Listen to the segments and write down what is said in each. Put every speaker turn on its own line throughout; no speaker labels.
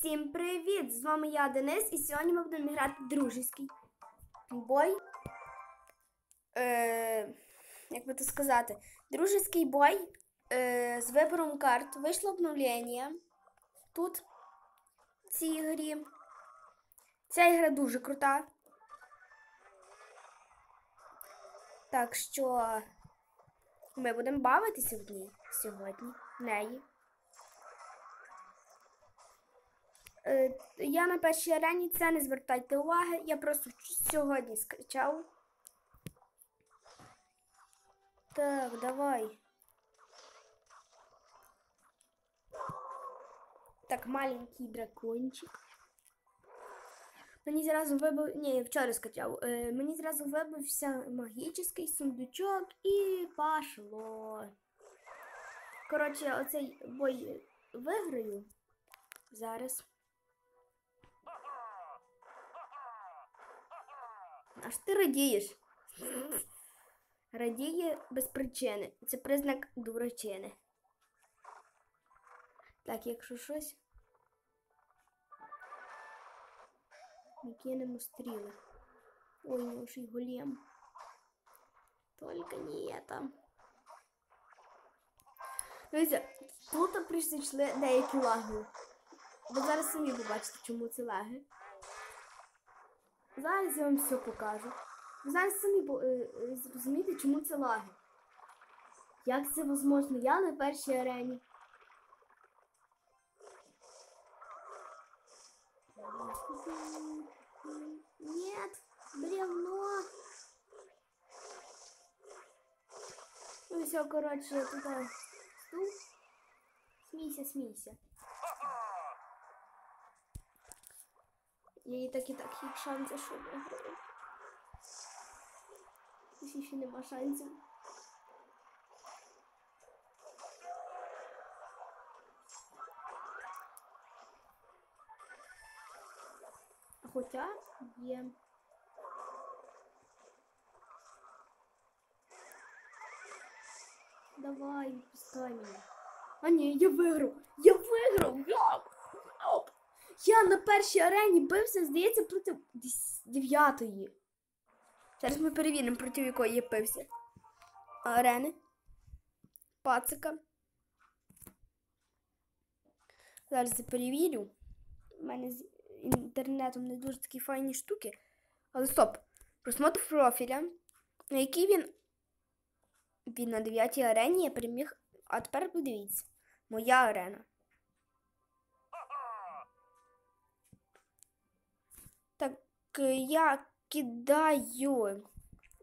Всім привіт! З вами я Денис, і сьогодні ми будемо грати дружеський бой. Е, як би то сказати, дружеський бой е, з вибором карт. Вийшло обновлення тут в цій грі. Ця ігра дуже крута. Так що ми будемо бавитися в ній сьогодні. В неї. Е, Я на першій арені це не звертайте уваги. Я просто сьогодні скачав. Так, давай. Так, маленький дракончик. Мені зразу вибив. Ні, я вчора скачав. Е, мені зразу вибився магічний сундучок і пошло. Коротше, оцей бой виграю зараз. Аж ти радієш. Радіє без причини. Це признак дурачини. Так, якщо щось. Ми кинемо стріли. Ой, ну ж і голем. Только не это. Дивіться, тут прийшли деякі лаги. Ви зараз самі побачите, чому це лаги. Зараз я вам все покажу. Ви зараз самі е, е, зрозумієте, чому це лаги. Як це можливо? Я на першій арені. Нет, бревно. Ну все, короче, туда стул. Смейся, смейся. Я їй так і так є шанси, що виграю. Ще ще нема шансів. Хоча є. Давай, пускай мене. А ні, я виграв! Я виграв! Як? Я на першій арені бився, здається, проти дев'ятої. Зараз ми перевіримо, проти якої я бився. Арени. Пацика. Зараз я перевірю. У мене з інтернетом не дуже такі файні штуки. Але стоп. Просмотр профіля. На який він. Він на 9 арені я переміг. А тепер подивіться. Моя арена. Я кидаю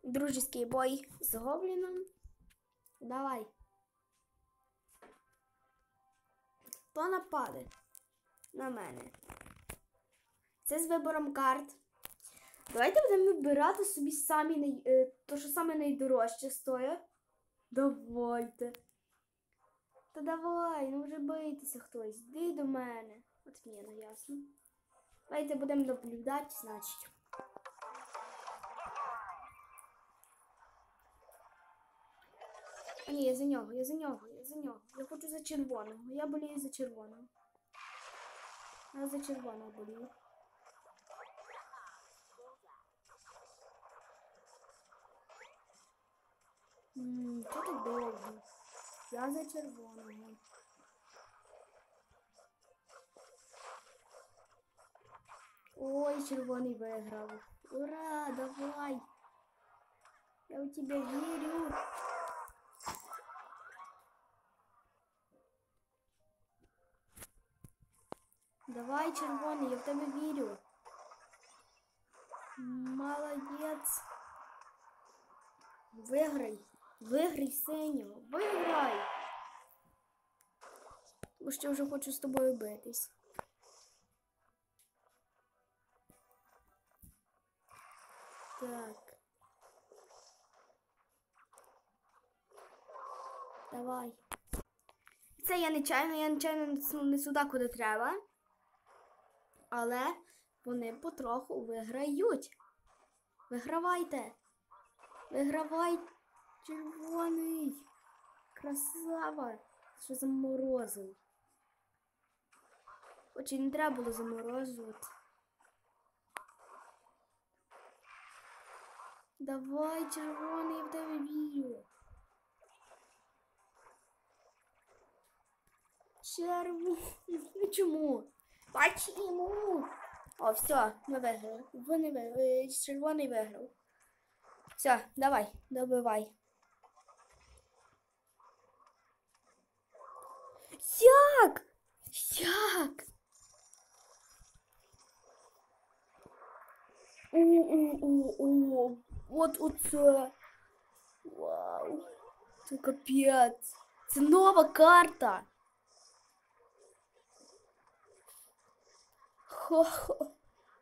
дружеский бой з гобліном. Давай. Хто нападе на мене? Це з вибором карт. Давайте будемо вибирати собі самі е, то, що саме найдорожче стоїть. Давайте. Та давай, ну вже бийтеся хтось. Йди до мене. От ні, ну ясно. Давайте будемо наблюдати, значить. Ні, я за нього, я за нього, я за нього. Я хочу за червоного. Я болію за червоного. Я за червоного болію. Ммм, що так довго? Я за червоного. Ой, червоний виграв. Ура, давай. Я у тебя верю. Давай, червоний, я в тебе вірю. Молодець. Виграй. Виграй синього. Виграй. Бо що вже хочу з тобою битись. Так. Давай. Це я нечайно, я нечайно не сюди, куди треба. Але вони потроху виграють. Вигравайте. Вигравай, червоний. Красава. Що заморозив. Хоч і не треба було заморозувати. Давай, червоний, я в тебе вірю. Червоний. Чому? Почему? О, все, ми виграли. Вони виграли. Червоний виграв. Все, давай, добивай. Як? Як? У-у-у-у. От оце. Вау. Це капець. Це нова карта. Хо-хо.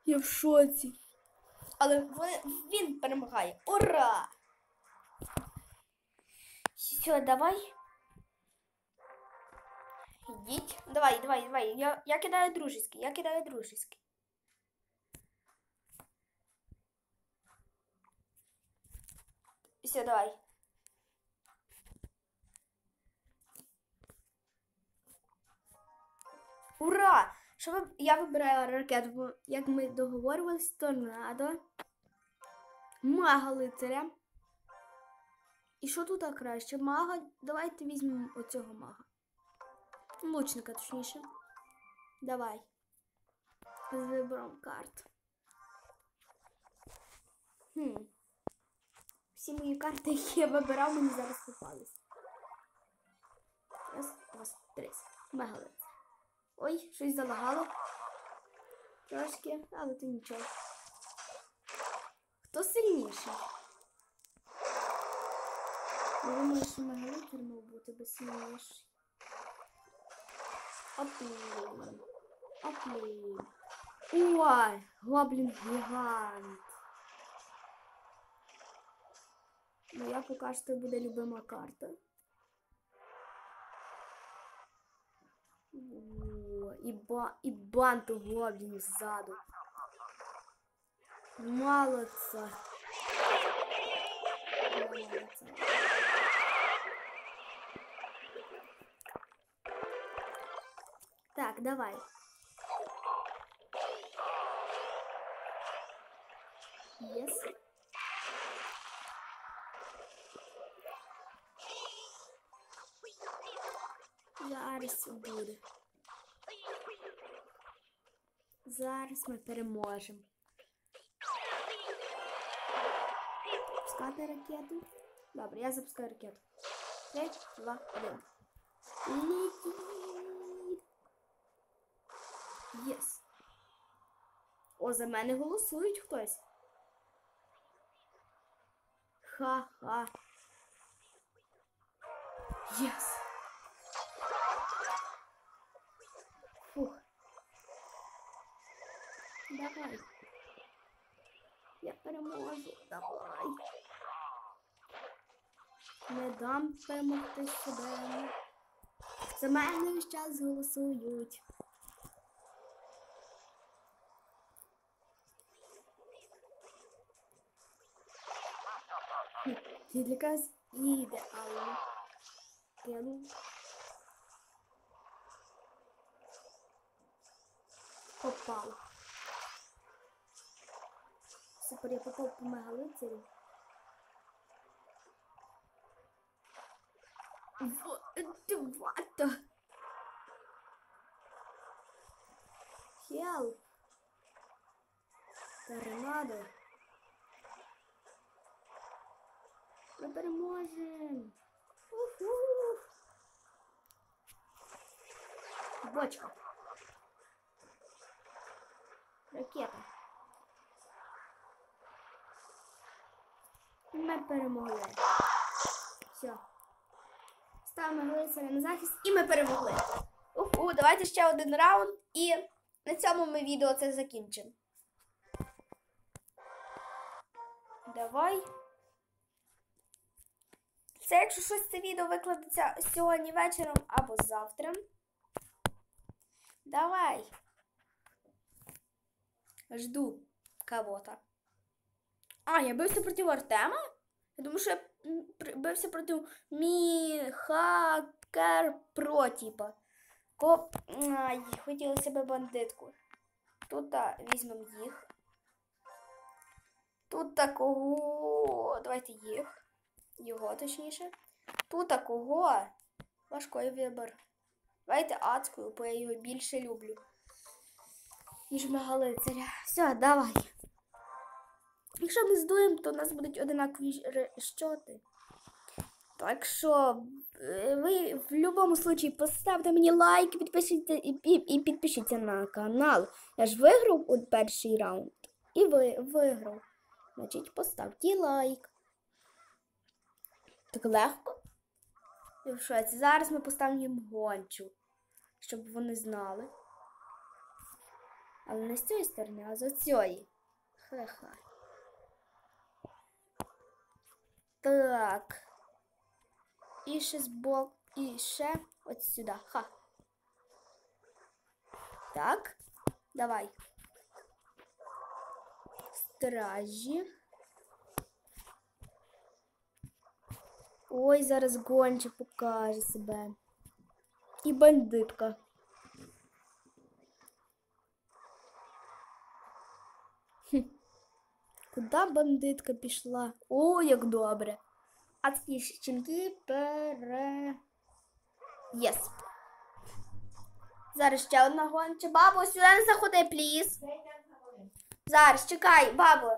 Я в шоці. Але він перемагає. Ура! Все, давай. Ідіть. Давай, давай, давай. Я, я кидаю дружеский, я кидаю дружеский. Все, давай. Ура! Що ви... Я вибираю ракету, бо як ми договорювались, торнадо, мага лицаря. І що тут краще? Мага. Давайте візьмемо оцього мага. Лучника, точніше. Давай. З вибором карт. Хм. Всі мої карти, які я вибирав, мені зараз попались. Раз, два, три. Мегалиць. Ой, щось залагало. Трошки, але то нічого. Хто сильніший? Я думаю, що мегалитер мав бути би сильніший. Оплін. Оплін. Ой, гоблін гігант. Моя поки що буде любима карта. О, і, ба і банту гоблін ззаду. Молодца. Молодца. Так, давай. Yes. Зараз буде. Зараз ми переможемо. Пускати ракету. Добре, я запускаю ракету. Три, два, один. Летіть. Єс. О, за мене голосують хтось. Ха-ха. Єс. Фух. Давай. Я переможу. Давай. Не дам перемогти себе. За мене весь час голосують. Відліказ ідеально. Кину. Попав. Супер, я попав по мегалицарю. Вата. Хелп. Торнадо. Ми переможемо. Уху. Бочка. Ракета. Ми перемогли. Все. Ставимо глицаря на захист і ми перемогли. Уху, давайте ще один раунд і на цьому ми відео це закінчимо. Давай. Це якщо щось це відео викладеться сьогодні вечором або завтра. Давай. Жду кого-то. А, я бився проти Артема? Я думаю, що я бився проти Міхакер Про, типа. Ко... Ай, хотілося б бандитку. Тут візьмемо їх. Тут такого. Давайте їх. Його точніше. Тут такого. Важкий вибір. Давайте адською, бо я його більше люблю. Ніж мегалицаря. Все, давай. Якщо ми здуємо, то у нас будуть одинакові щоти. Так що е, ви в будь-якому случаї поставте мені лайк, підпишіться і, і, і підпишіться на канал. Я ж виграв у перший раунд. І ви виграв. Значить, поставте лайк. Так легко. І в. Зараз ми поставимо їм гончу, щоб вони знали. Але не з цієї сторони, а з оцієї. Ха-ха. Так. І ще збок, і ще от сюди. Ха. Так. Давай. Стражі. Ой, зараз гонче покаже себе. І бандитка. Куда бандитка пішла? О, як добре. А такі щенки пере. Єс. Зараз ще одна гонча. Бабу, сюди не заходи, пліз. Зараз, чекай, бабу.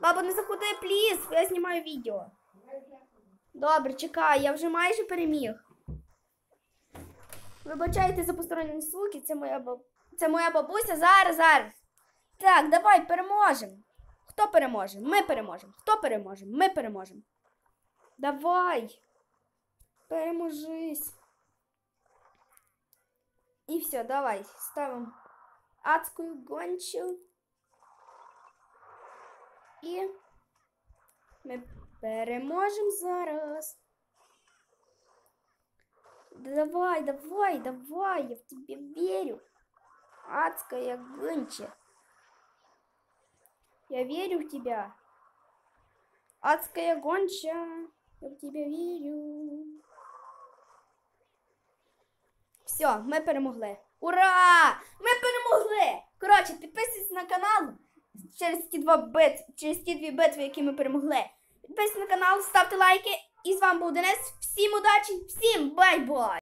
Бабу, не заходи, пліз. Я знімаю відео. Добре, чекай, я вже майже переміг. Вибачайте за посторонні звуки, це моя баб... Це моя бабуся. Зараз, зараз. Так, давай переможемо. Хто переможе? Ми переможемо. Хто переможе? Ми переможемо. Давай. Переможись. І все, давай. Ставимо адську гончу. І ми переможемо зараз. Давай, давай, давай, я в тебе верю. Адская гонча. Я верю в тебя. Адская гонча. Я в тебя верю. Все, ми перемогли. Ура! Ми перемогли! Коротше, підписуйтесь на канал через ті два бит, через ті дві битви, які ми перемогли. Підписуйтесь на канал, ставте лайки. І з вами був Денис. Всім удачі, всім бай-бай!